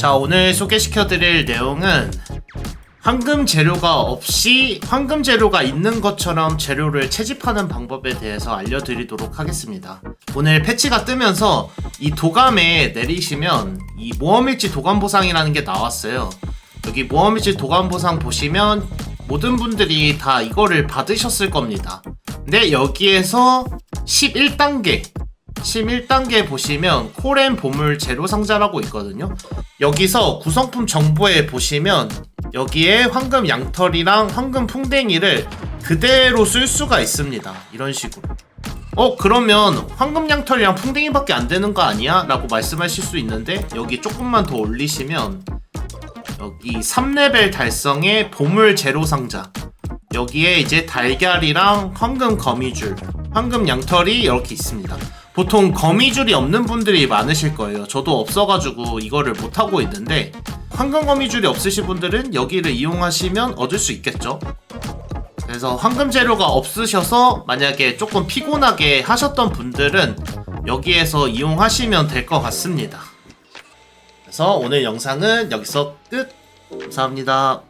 자 오늘 소개시켜드릴 내용은 황금 재료가 없이 황금 재료가 있는 것처럼 재료를 채집하는 방법에 대해서 알려드리도록 하겠습니다. 오늘 패치가 뜨면서 이 도감에 내리시면 이 모험일지 도감 보상이라는 게 나왔어요. 여기 모험일지 도감 보상 보시면 모든 분들이 다 이거를 받으셨을 겁니다. 근데 여기에서 11단계 11단계 보시면 코렌 보물 재료 상자라고 있거든요. 여기서 구성품 정보에 보시면 여기에 황금 양털이랑 황금 풍뎅이를 그대로 쓸 수가 있습니다. 이런 식으로. 어 그러면 황금 양털이랑 풍뎅이밖에 안 되는 거 아니야? 라고 말씀하실 수 있는데 여기 조금만 더 올리시면 여기 3레벨 달성의 보물 제로 상자 여기에 이제 달걀이랑 황금 거미줄 황금 양털이 이렇게 있습니다 보통 거미줄이 없는 분들이 많으실 거예요 저도 없어가지고 이거를 못하고 있는데 황금 거미줄이 없으신 분들은 여기를 이용하시면 얻을 수 있겠죠 그래서 황금 재료가 없으셔서 만약에 조금 피곤하게 하셨던 분들은 여기에서 이용하시면 될 것 같습니다. 그래서 오늘 영상은 여기서 끝. 감사합니다.